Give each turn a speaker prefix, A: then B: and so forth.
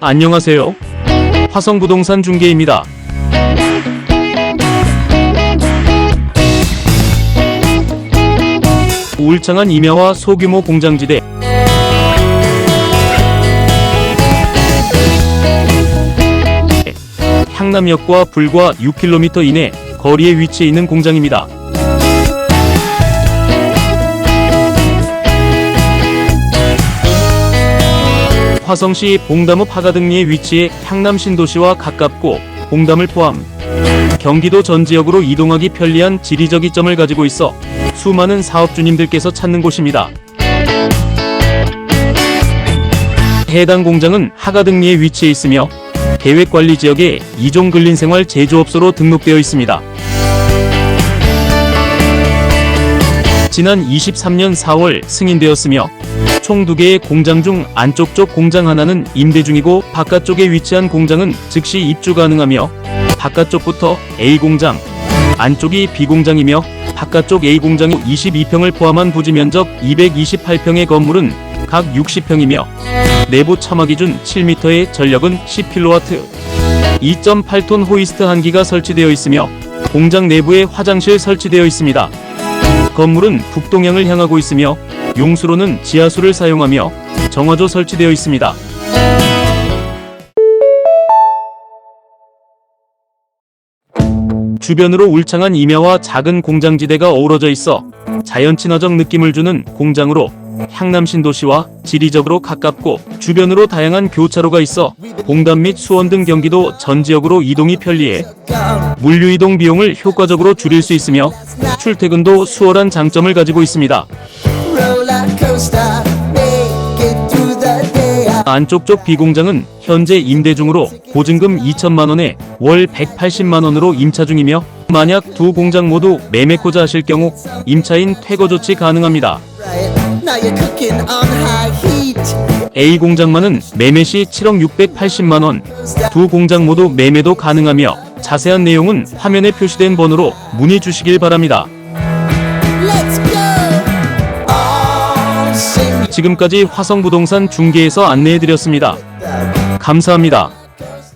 A: 안녕하세요. 화성부동산 중개입니다. 울창한 임야와 소규모 공장지대 향남역과 불과 6km 이내 거리에 위치해 있는 공장입니다. 화성시 봉담읍 하가등리에 위치해 향남 신도시와 가깝고 봉담을 포함 경기도 전 지역으로 이동하기 편리한 지리적 이점을 가지고 있어 수많은 사업주님들께서 찾는 곳입니다. 해당 공장은 하가등리에 위치해 있으며 계획관리지역에 이종 근린생활 제조업소로 등록되어 있습니다. 지난 23년 4월 승인되었으며 총 두 개의 공장 중 안쪽 쪽 공장 하나는 임대 중이고 바깥쪽에 위치한 공장은 즉시 입주 가능하며 바깥쪽부터 A 공장, 안쪽이 B 공장이며 바깥쪽 A 공장이 22평을 포함한 부지 면적 228평의 건물은 각 60평이며 내부 처마 기준 7m의 전력은 10kW, 2.8톤 호이스트 한기가 설치되어 있으며 공장 내부에 화장실 설치되어 있습니다. 건물은 북동향을 향하고 있으며 용수로는 지하수를 사용하며 정화조 설치되어 있습니다. 주변으로 울창한 임야와 작은 공장지대가 어우러져 있어 자연 친화적 느낌을 주는 공장으로 향남 신도시와 지리적으로 가깝고 주변으로 다양한 교차로가 있어 봉담 및 수원 등 경기도 전 지역으로 이동이 편리해 물류 이동 비용을 효과적으로 줄일 수 있으며 출퇴근도 수월한 장점을 가지고 있습니다. 안쪽 쪽 B공장은 현재 임대 중으로 보증금 2천만 원에 월 180만 원으로 임차 중이며 만약 두 공장 모두 매매코자 하실 경우 임차인 퇴거 조치 가능합니다.
B: Right now you're cooking on high heat.
A: A 공장만은 매매 시 7억 680만 원, 두 공장 모두 매매도 가능하며 자세한 내용은 화면에 표시된 번호로 문의 주시길 바랍니다.
B: Let's go. All sing
A: 지금까지 화성부동산 중개에서 안내해드렸습니다. 감사합니다.